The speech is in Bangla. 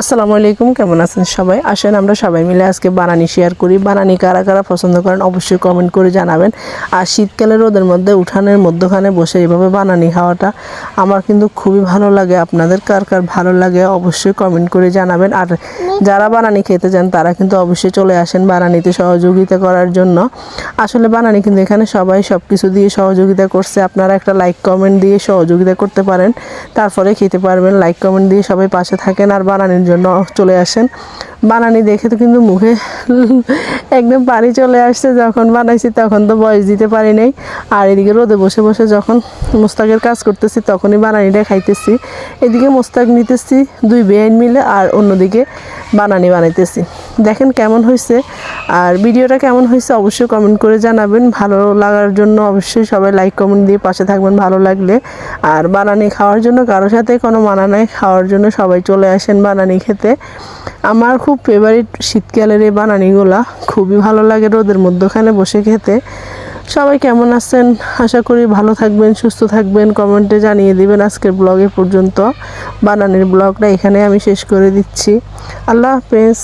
আসসালামু আলাইকুম, কেমন আছেন সবাই? আসেন আমরা সবাই মিলে আজকে বানানি শেয়ার করি। বানানি কারা কারা পছন্দ করেন অবশ্যই কমেন্ট করে জানাবেন। আর শীতকালে রোদের মধ্যে উঠানের মধ্যখানে বসে এভাবে বানানি খাওয়াটা আমার কিন্তু খুবই ভালো লাগে। আপনাদের কার কার ভালো লাগে অবশ্যই কমেন্ট করে জানাবেন। আর যারা বানানি খেতে চান, তারা কিন্তু অবশ্যই চলে আসেন বানানিতে সহযোগিতা করার জন্য। আসলে বানানি কিন্তু এখানে সবাই সব কিছু দিয়ে সহযোগিতা করছে। আপনারা একটা লাইক কমেন্ট দিয়ে সহযোগিতা করতে পারেন। তারপরে খেতে পারবেন। লাইক কমেন্ট দিয়ে সবাই পাশে থাকেন। আর বানানির জন্য চলে আসেন। বানানি দেখে তো কিন্তু মুখে একদম পানি চলে আসছে। যখন বানাইছি তখন তো বয়স দিতে পারি নাই। আর এদিকে রোদে বসে বসে যখন মোস্তাকের কাজ করতেছি তখনই বানানিটা খাইতেছি। এদিকে মোস্তাক নিতেছি দুই বেআইন মিলে আর অন্যদিকে বানানি বানাইতেছি। দেখেন কেমন হয়েছে। আর ভিডিওটা কেমন হয়েছে অবশ্যই কমেন্ট করে জানাবেন। ভালো লাগার জন্য অবশ্যই সবাই লাইক কমেন্ট দিয়ে পাশে থাকবেন ভালো লাগলে। আর বানানি খাওয়ার জন্য কারোর সাথে কোনো মানা নাই, খাওয়ার জন্য সবাই চলে আসেন বানানি খেতে। আমার খুব ফেভারিট শীতকালের এই বানানিগুলা, খুবই ভালো লাগে রোদের মধ্যখানে বসে খেতে। সবাই কেমন আছেন? আশা করি ভালো থাকবেন, সুস্থ থাকবেন। কমেন্টে জানিয়ে দিবেন আজকের ব্লগে পর্যন্ত। বানানির ব্লগটা এখানে আমি শেষ করে দিচ্ছি। আল্লাহ হাফেজ।